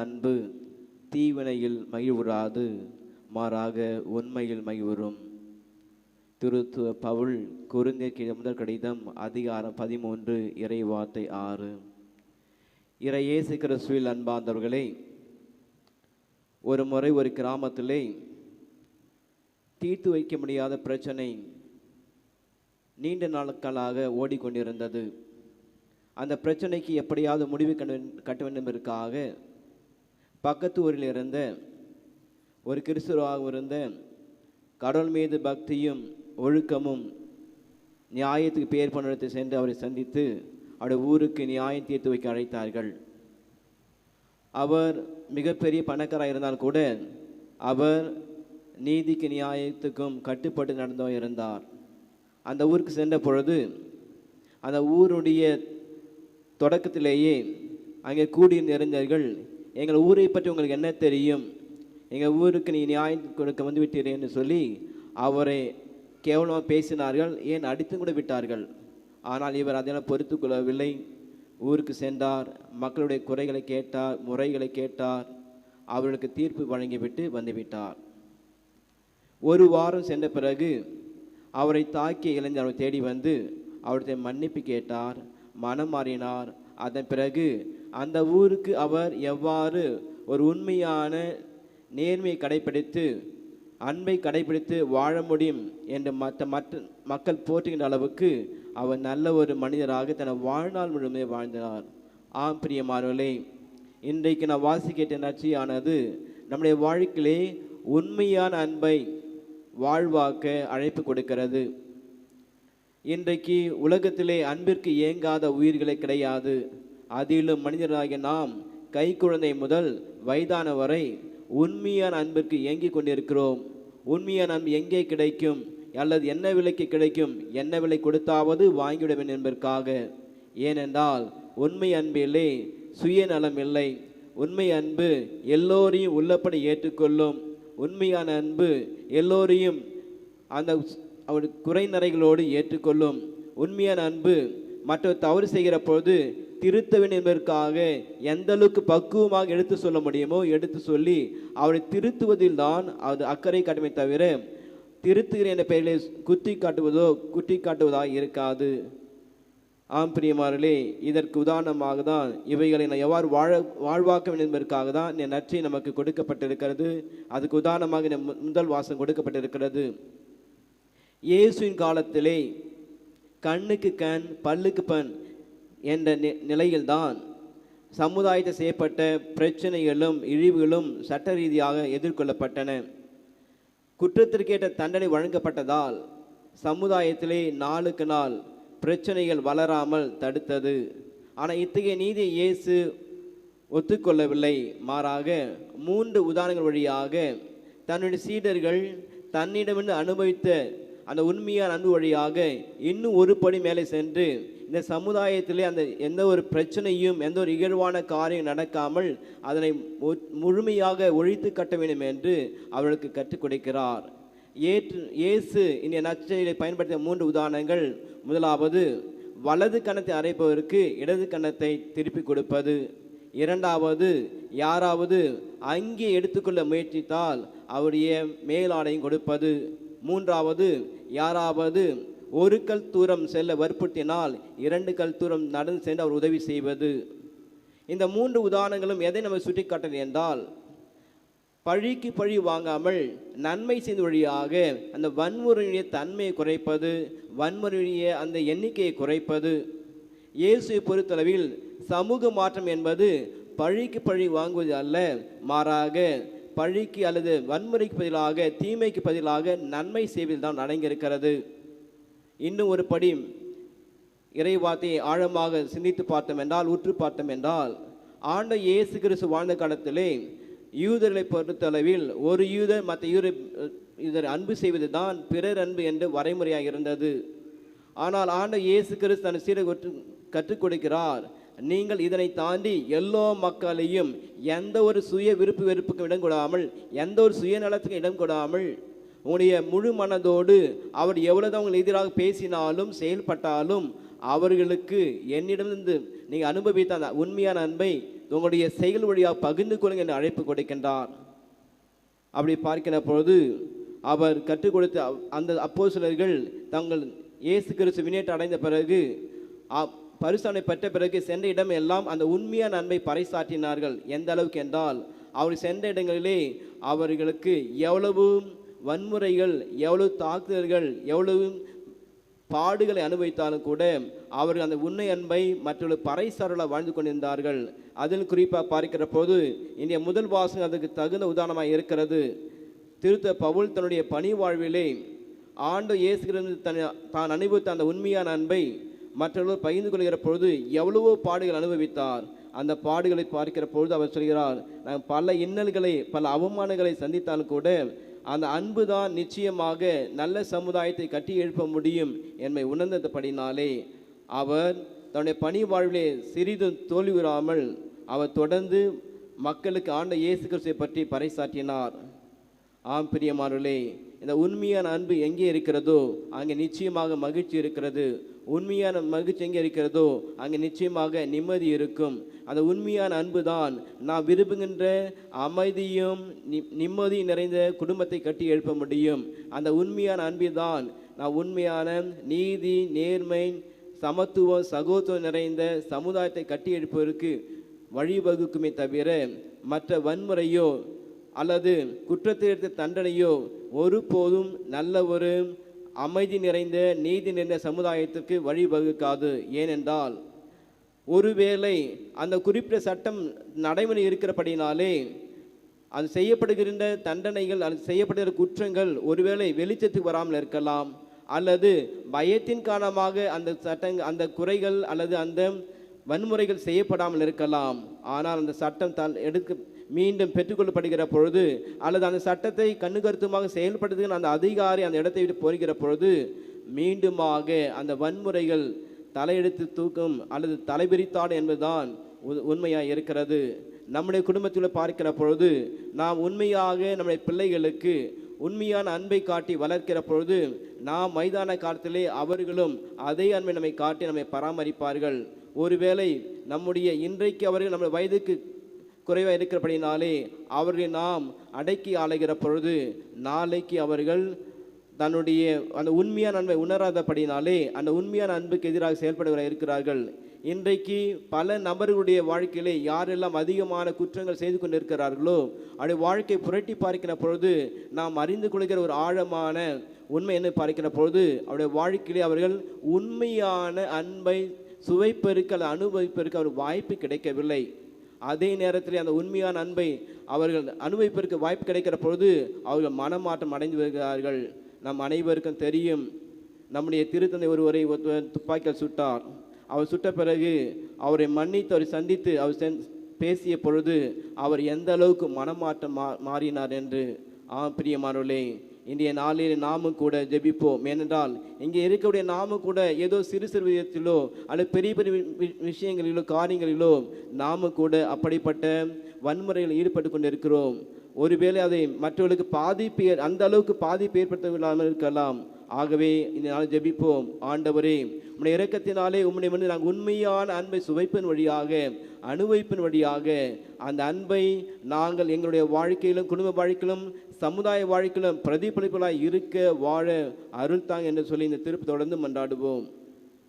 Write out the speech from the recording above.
அன்பு தீவினையில் மகிழ்வுறாது மாறாக உண்மையில் மகிழ்வுறும். திருத்துவ பவுல் குருந்திய முதல் கடிதம் அதிகாரம் பதிமூன்று இறை வார்த்தை ஆறு. இறை இயேசு கிறிஸ்துவில் அன்பார்ந்தவர்களே ஒரு முறை ஒரு கிராமத்திலே தீர்த்து வைக்க முடியாத பிரச்சனை நீண்ட நாட்களாக ஓடிக்கொண்டிருந்தது. அந்த பிரச்சனைக்கு எப்படியாவது முடிவு கண்டு கட்ட வேண்டும் என்பதற்காக பக்கத்து ஊரில் இருந்த ஒரு கிறிஸ்துவாக இருந்த கடவுள் மீது பக்தியும் ஒழுக்கமும் நியாயத்துக்கு பேர் பண்ணிடத்தை சென்று அவரை சந்தித்து அவருடைய ஊருக்கு நியாயம் தீர்த்து வைக்க அழைத்தார்கள். அவர் மிகப்பெரிய பணக்காராக இருந்தால் கூட அவர் நீதிக்கு நியாயத்துக்கும் கட்டுப்பட்டு நடந்தவர் இருந்தார். அந்த ஊருக்கு சென்ற பொழுது அந்த ஊருடைய தொடக்கத்திலேயே அங்கே கூடியிருந்த இளைஞர்கள் எங்கள் ஊரை பற்றி உங்களுக்கு என்ன தெரியும்? எங்கள் ஊருக்கு நீ நியாயம் கொடுக்க வந்து விட்டீரே என்று சொல்லி அவரை கேவலமாக பேசினார்கள். ஏன் அடித்து கூட விட்டார்கள்? ஆனால் இவர் அதெல்லாம் பொறுத்து கொள்ளவில்லை. ஊருக்கு சென்றார். மக்களுடைய குறைகளை கேட்டார் முறைகளை கேட்டார். அவர்களுக்கு தீர்ப்பு வழங்கிவிட்டு வந்துவிட்டார். ஒரு வாரம் சென்ற பிறகு அவரை தாக்கிய இளைஞர் அவரை தேடி வந்து அவருடைய மன்னிப்பு கேட்டார். மனம் மாறினார். அதன் பிறகு அந்த ஊருக்கு அவர் எவ்வாறு ஒரு உண்மையான நேர்மையை கடைபிடித்து அன்பை கடைபிடித்து வாழ முடியும் என்று மற்ற மற்ற மக்கள் போற்றுகின்ற அளவுக்கு அவர் நல்ல ஒரு மனிதராக தன் வாழ்நாள் முழுமே வாழ்ந்தார். ஆம் பிரியமானவர்களே இன்றைக்கு நான் வாசிக்கிட்ட நச்சியானது நம்முடைய வாழ்க்கையிலே உண்மையான அன்பை வாழ்வாக்க அழைப்பு கொடுக்கிறது. இன்றைக்கு உலகத்திலே அன்பிற்கு இயங்காத உயிர்களே கிடையாது. அதிலும் மனிதராகிய நாம் கைக்குழந்தை முதல் வயதான வரை உண்மையான அன்பிற்கு இயங்கிக் கொண்டிருக்கிறோம். உண்மையான அன்பு எங்கே கிடைக்கும்? அல்லது என்ன விலைக்கு கிடைக்கும்? என்ன விலை கொடுத்தாவது வாங்கிவிட என்பதற்காக. ஏனென்றால் உண்மை அன்பிலே சுயநலம் இல்லை. உண்மை அன்பு எல்லோரையும் உள்ளப்பட ஏற்றுக்கொள்ளும். உண்மையான அன்பு எல்லோரையும் அந்த அவர் குறைநறைகளோடு ஏற்றுக்கொள்ளும். உண்மையான அன்பு மற்றவர் தவறு செய்கிற பொழுது திருத்தவன் என்பதற்காக எந்த அளவுக்கு பக்குவமாக எடுத்து சொல்ல முடியுமோ எடுத்து சொல்லி அவரை திருத்துவதில் தான் அது அக்கறை காட்டுமே தவிர திருத்துகிறேன் என்ற பெயரை குத்தி காட்டுவதோ குட்டி காட்டுவதாக இருக்காது. ஆம் பிரியமாரலே இதற்கு உதாரணமாக தான் இவைகளை நான் எவ்வாறு வாழ வாழ்வாக்க வேண்டும் என்பதற்காக தான் இந்த நற்றை நமக்கு கொடுக்கப்பட்டிருக்கிறது. அதுக்கு உதாரணமாக இந்த மு- முதல் வாசம் கொடுக்கப்பட்டிருக்கிறது. இயேசுவின் காலத்திலே கண்ணுக்கு கண் பல்லுக்கு பண் என்ற நிலையில்தான் சமுதாயத்தை செய்யப்பட்ட பிரச்சனைகளும் இழிவுகளும் சட்ட ரீதியாக எதிர்கொள்ளப்பட்டன. குற்றத்திற்கேற்ற தண்டனை வழங்கப்பட்டதால் சமுதாயத்திலே நாளுக்கு நாள் பிரச்சனைகள் வளராமல் தடுத்தது. ஆனால் இத்தகைய நீதியை இயேசு ஒத்துக்கொள்ளவில்லை. மாறாக மூன்று உதாரணங்கள் வழியாக தன்னுடைய சீடர்கள் தன்னிடமிருந்து அனுபவித்த அந்த உண்மையான அன்பு வழியாக இன்னும் ஒரு படி மேலே சென்று இந்த சமுதாயத்திலே அந்த எந்த ஒரு பிரச்சனையும் எந்த ஒரு இகழ்வான காரியம் நடக்காமல் அதனை மு- முழுமையாக ஒழித்து கட்ட வேண்டும் என்று அவர்களுக்கு கற்றுக் கொடுக்கிறார். ஏற்று இயேசு இந்த நற்செய்தியை பயன்படுத்திய மூன்று உதாரணங்கள். முதலாவது வலது கணத்தை அரைப்பவருக்கு இடது கணத்தை திருப்பி கொடுப்பது. இரண்டாவது யாராவது அங்கே எடுத்துக்கொள்ள முயற்சித்தால் அவருடைய மேலாடையும் கொடுப்பது. மூன்றாவது யாராவது ஒரு கல் தூரம் செல்ல வற்புறுத்தினால் இரண்டு கல் தூரம் நடந்து சென்று அவர் உதவி செய்வது. இந்த மூன்று உதாரணங்களும் எதை நம்ம சுட்டி காட்டுது என்றால் பழிக்கு பழி வாங்காமல் நன்மை செய்த வழியாக அந்த வன்முறையுடைய தன்மையை குறைப்பது வன்முறையுடைய அந்த எண்ணிக்கையை குறைப்பது. இயேசுவை பொறுத்தளவில் சமூக மாற்றம் என்பது பழிக்கு பழி வாங்குவது அல்ல மாறாக பழிக்கு அல்லது வன்முறைக்கு பதிலாக தீமைக்கு பதிலாக நன்மை செய்வதில் தான் அடங்கியிருக்கிறது. இன்னும் ஒரு படி இறைவார்த்தையை ஆழமாக சிந்தித்து பார்த்தோம் என்றால் உற்று பார்த்தோம் என்றால் ஆண்ட இயேசு கிறிஸ்து வாழ்ந்த காலத்திலே யூதர்களை பொறுத்தளவில் ஒரு யூதர் மற்ற யூதர் இதர் அன்பு செய்வது தான் பிறர் அன்பு என்று வரைமுறையாக இருந்தது. ஆனால் ஆண்ட இயேசு கிறிஸ்து தன் சீரை கற்றுக் கொடுக்கிறார் நீங்கள் இதனை தாண்டி எல்லா மக்களையும் எந்த ஒரு சுய விருப்பு வெறுப்புக்கும் இடம் கொடாமல் எந்த ஒரு சுயநலத்துக்கும் இடம் கொடாமல் உங்களுடைய முழு மனதோடு அவர் எவ்வளவு அவங்களுக்கு எதிராக பேசினாலும் செயல்பட்டாலும் அவர்களுக்கு என்னிடமிருந்து நீங்கள் அனுபவித்த அந்த உண்மையான அன்பை உங்களுடைய செயல் வழியாக பகிர்ந்து கொள்ளுங்க என்று அழைப்பு கொடுக்கின்றார். அப்படி பார்க்கிற பொழுது அவர் கற்றுக் கொடுத்த அந்த அந்த சிலர்கள் தங்கள் இயேசு கிறிஸ்து வினேற்று அடைந்த பிறகு அ- பரிசானை பெற்ற பிறகு சென்ற இடம் எல்லாம் அந்த உண்மையான அன்பை பறைசாற்றினார்கள். எந்த அளவுக்கு என்றால் அவர் சென்ற இடங்களிலே அவர்களுக்கு எவ்வளவு வன்முறைகள் எவ்வளவு தாக்குதல்கள் எவ்வளவு பாடுகளை அனுபவித்தாலும் கூட அவர்கள் அந்த உண்மை அன்பை மற்றொரு பறைசாரலாக வாழ்ந்து கொண்டிருந்தார்கள். அதில் குறிப்பாக பார்க்கிற போது இன்றைய முதல் வாசகம் அதுக்கு தகுந்த உதாரணமாக இருக்கிறது. திருத்த பவுல் தன்னுடைய பணி வாழ்விலே ஆண்டு இயேசுகிறது தன் தான் அனுபவித்த அந்த உண்மையான அன்பை மற்றவர்கள் பகிர்ந்து கொள்கிற பொழுது எவ்வளவோ பாடுகள் அனுபவித்தார். அந்த பாடுகளை பார்க்கிற பொழுது அவர் சொல்கிறார் நான் பல இன்னல்களை பல அவமானங்களை சந்தித்தாலும் கூட அந்த அன்பு தான் நிச்சயமாக நல்ல சமுதாயத்தை கட்டி எழுப்ப முடியும் என்பதை உணர்ந்தபடினாலே அவர் தன்னுடைய பணி வாழ்விலே சிறிதும் தோல்வியுறாமல் அவர் தொடர்ந்து மக்களுக்கு ஆண்ட இயேசு கிறிஸ்துவை பற்றி பறைசாற்றினார். ஆம் பிரியமானே இந்த உண்மையான அன்பு எங்கே இருக்கிறதோ அங்கே நிச்சயமாக மகிழ்ச்சி இருக்கிறது. உண்மையான மகிழ்ச்சி எங்கே இருக்கிறதோ அங்கே நிச்சயமாக நிம்மதி இருக்கும். அந்த உண்மையான அன்பு தான் நான் விரும்புகின்ற அமைதியும் நி- நிம்மதி நிறைந்த குடும்பத்தை கட்டி எழுப்ப முடியும். அந்த உண்மையான அன்பு தான் நான் உண்மையான நீதி நேர்மை சமத்துவம் சகோதரம் நிறைந்த சமுதாயத்தை கட்டி எழுப்பதற்கு வழிவகுக்குமே தவிர மற்ற வன்முறையோ அல்லது குற்றத்திற்கு தண்டனையோ ஒருபோதும் நல்ல ஒரு அமைதி நிறைந்த நீதி நிறைந்த சமுதாயத்திற்கு வழிவகுக்காது. ஏனென்றால் ஒருவேளை அந்த குறிப்பிட்ட சட்டம் நடைமுறை இருக்கிறபடினாலே அது செய்யப்படுகின்ற தண்டனைகள் அது செய்யப்படுகிற குற்றங்கள் ஒருவேளை வெளிச்சத்துக்கு வராமல் இருக்கலாம். அல்லது பயத்தின் காரணமாக அந்த சட்டங்கள் அந்த குறைகள் அல்லது அந்த வன்முறைகள் செய்யப்படாமல் இருக்கலாம். ஆனால் அந்த சட்டம் தான் எடுக்க மீண்டும் பெற்றுக்கொள்ளப்படுகிற பொழுது அல்லது அந்த சட்டத்தை கண்ணுகருத்துமாக செயல்படுத்துகிற அந்த அதிகாரி அந்த இடத்தை விட்டு போகிற பொழுது மீண்டுமாக அந்த வன்முறைகள் தலையெடுத்து தூக்கும் அல்லது தலைபிரித்தான் என்பதுதான் உ- உண்மையாக இருக்கிறது. நம்முடைய குடும்பத்தில் பார்க்கிற பொழுது நாம் உண்மையாக நம்முடைய பிள்ளைகளுக்கு உண்மையான அன்பை காட்டி வளர்க்கிற பொழுது நாம் மைதான காலத்திலே அவர்களும் அதே அன்பை நம்மை காட்டி நம்மை பராமரிப்பார்கள். ஒருவேளை நம்முடைய இன்றைக்கு அவர்கள் நம்முடைய வயதுக்கு குறைவாக இருக்கிறபடினாலே அவர்களை நாம் அடக்கி ஆளுகிற பொழுது நாளைக்கு அவர்கள் தன்னுடைய அந்த உண்மையான அன்பை உணராதபடினாலே அந்த உண்மையான அன்புக்கு எதிராக செயல்படுகிற இருக்கிறார்கள். இன்றைக்கு பல நபர்களுடைய வாழ்க்கையிலே யாரெல்லாம் அதிகமான குற்றங்கள் செய்து கொண்டிருக்கிறார்களோ அவருடைய வாழ்க்கை புரட்டி பார்க்கிற பொழுது நாம் அறிந்து கொள்கிற ஒரு ஆழமான உண்மை என்ன பார்க்கிற பொழுது அவருடைய வாழ்க்கையிலே அவர்கள் உண்மையான அன்பை சுவைப்பெருக்க அல்லது அனுபவிப்பதற்கு அவர் வாய்ப்பு கிடைக்கவில்லை. அதே நேரத்தில் அந்த உண்மையான அன்பை அவர்கள் அனுபவிப்பதற்கு வாய்ப்பு கிடைக்கிற பொழுது அவர்கள் மனமாற்றம் அடைந்து வருகிறார்கள். நம் அனைவருக்கும் தெரியும் நம்முடைய திருத்தந்தை ஒருவரை துப்பாக்கியால் சுட்டார். அவர் சுட்ட பிறகு அவரை மன்னித்து அவரை சந்தித்து அவர் சென்- பேசிய பொழுது அவர் எந்த அளவுக்கு மனமாற்றம் மா மாறினார் என்று. ஆ பிரியமானவர்களே இன்றைய நாளில் நாமும் கூட ஜெபிப்போம். ஏனென்றால் இங்கே இருக்கக்கூடிய நாமும் கூட ஏதோ சிறு சிறு விதத்திலோ அல்லது பெரிய பெரிய வி- விஷயங்களிலோ காரியங்களிலோ நாமும் கூட அப்படிப்பட்ட வன்முறையில் ஈடுபட்டு கொண்டிருக்கிறோம். ஒருவேளை அதை மற்றவர்களுக்கு பாதிப்பு அந்த அளவுக்கு பாதிப்பு ஏற்படுத்தவில்லாமல் இருக்கலாம். ஆகவே இந்த நாள் ஜெபிப்போம். ஆண்டவரே உம்முடைய இறக்கத்தினாலே உம்முடைய வந்து நாங்கள் உண்மையான அன்பை சுவைப்பின் வழியாக அனுபவிப்பின் வழியாக அந்த அன்பை நாங்கள் எங்களுடைய வாழ்க்கையிலும் குடும்ப வாழ்க்கையிலும் சமுதாய வாழ்க்கையிலும் பிரதிபலிப்புகளாக இருக்க வாழ அருள் தாங்க என்று சொல்லி இந்த திருப்பு தொடர்ந்து மன்றாடுவோம்.